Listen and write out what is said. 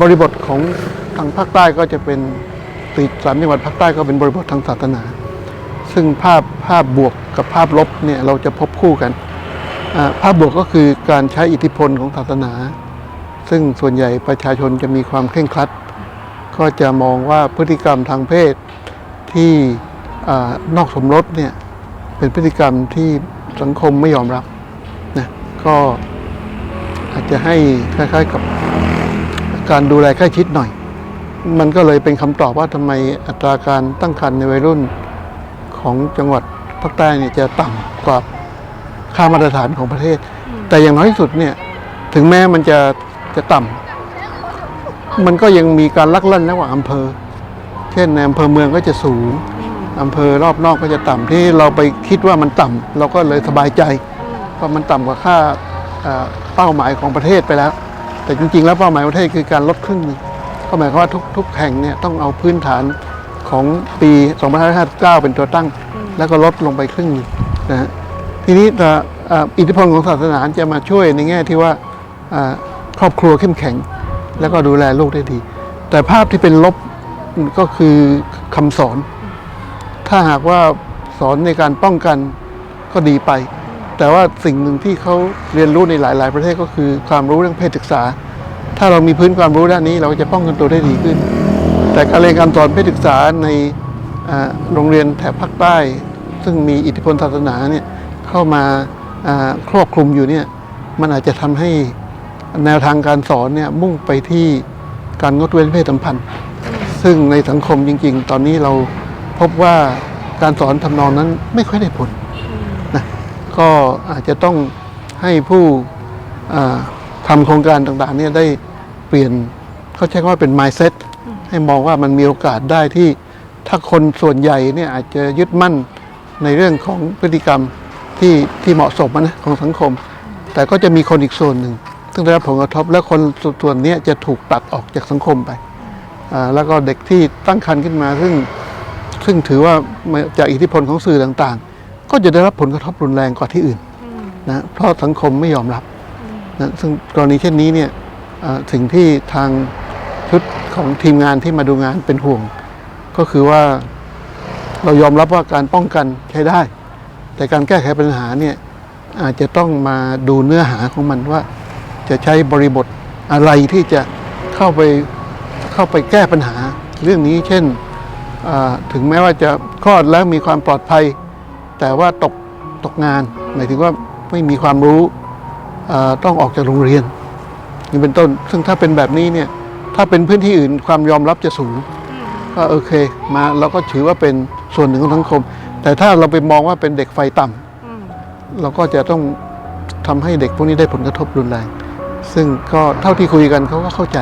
บริบทของทางภาคใต้ก็จะเป็นติดสามจังหวัดภาคใต้ก็เป็นบริบททางศาสนา ซึ่งภาพภาพบวกกับภาพลบเนี่ยเราจะพบคู่กันภาพบวกก็คือการใช้อิทธิพลของศาสนา ซึ่งส่วนใหญ่ประชาชนจะมีความเคร่งครัด ก็จะมองว่าพฤติกรรมทางเพศที่อนอกสมรสเนี่ยเป็นพฤติกรรมที่สังคมไม่ยอมรับนะก็อาจจะให้คล้ายๆกับ การดูแลใกล้ชิดหน่อย มันก็เลยเป็นคำตอบว่าทำไมอัตราการตั้งครรภ์ในวัยรุ่นของจังหวัดภาคใต้เนี่ยจะต่ำกว่าค่ามาตรฐานของประเทศ แต่อย่างน้อยที่สุดเนี่ยถึงแม้มันจะจะต่ำมันก็ยังมีการลักลั่นระหว่างอำเภอ เช่นในอำเภอเมืองก็จะสูงอำเภอรอบนอกก็จะต่ำที่เราไปคิดว่ามันต่ำเราก็เลยสบายใจเพราะมันต่ำกว่าค่าเอ่อเป้าหมายของประเทศไปแล้ว แต่จริง ๆ แล้วเป้าหมายของประเทศคือการลดครึ่งหนึงก็หมายความว่าทุกทุกแห่งเนี่ยต้องเอาพื้นฐานของปี2559 เป็นตัวตั้ง แล้วก็ลดลงไปครึ่งหนึงนะฮะทีนี้แต่เอ่ออิทธิพลของศาสนาจะมาช่วยในแง่ที่ว่าอ่าครอบครัวเข้มแข็ง แล้วก็ดูแลลูกได้ดี แต่ภาพที่เป็นลบก็คือคำสอน ถ้าหากว่าสอนในการป้องกันก็ดีไป แต่ว่าสิ่งหนึ่งที่เขาเรียนรู้ในหลาย ๆ ประเทศก็คือความรู้เรื่องเพศศึกษา ถ้าเรามีพื้นความรู้ด้านนี้ เราก็จะป้องกันตัวได้ดีขึ้น แต่การเรียนการสอนเพศศึกษาในโรงเรียนแถบภาคใต้ ซึ่งมีอิทธิพลศาสนาเนี่ยเข้ามาครอบคลุมอยู่เนี่ยมันอาจจะทำให้แนวทางการสอนเนี่ยมุ่งไปที่การงดเว้นเพศสัมพันธ์ ซึ่งในสังคมจริง ๆ ตอนนี้เราพบว่าการสอนทำนองนั้นไม่ค่อยได้ผล ก็อาจจะต้องให้ผู้อ่าทำโครงการต่างๆเนี่ยได้เปลี่ยนเขาใช้คำว่าเป็น mindset ให้มองว่ามันมีโอกาสได้ที่ถ้าคนส่วนใหญ่เนี่ยอาจจะยึดมั่นในเรื่องของพฤติกรรมที่ที่เหมาะสมนะของสังคม แต่ก็จะมีคนอีกส่วนหนึ่งซึ่งได้รับผลกระทบและคนส่วนนี้จะถูกตัดออกจากสังคมไป แล้วก็เด็กที่ตั้งครรภ์ขึ้นมาซึ่งซึ่งถือว่าจากอิทธิพลของสื่อต่างๆ ก็จะได้รับผลกระทบรุนแรงกว่าที่อื่นนะเพราะสังคมไม่ยอมรับนะซึ่งกรณีเช่นนี้เนี่ยอ่าสิ่งที่ทางชุดของทีมงานที่มาดูงานเป็นห่วง ก็คือว่าเรายอมรับว่าการป้องกันใช้ได้ แต่การแก้ไขปัญหาเนี่ยอาจจะต้องมาดูเนื้อหาของมันว่า จะใช้บริบทอะไรที่จะเข้าไปเข้าไปแก้ปัญหา เรื่องนี้เช่นอ่าถึงแม้ว่าจะคลอดแล้วมีความปลอดภัย แต่ว่าตกตกงานหมายถึงว่าไม่มีความรู้ต้องออกจากโรงเรียนนี่เป็นต้น ซึ่งถ้าเป็นแบบนี้เนี่ยถ้าเป็นพื้นที่อื่นความยอมรับจะสูงก็โอเคมาเราก็ถือว่าเป็นส่วนหนึ่งของสังคม แต่ถ้าเราไปมองว่าเป็นเด็กไฟต่ำเราก็จะต้องทำให้เด็กพวกนี้ได้ผลกระทบรุนแรง ซึ่งก็เท่าที่คุยกันเขาก็เข้าใจ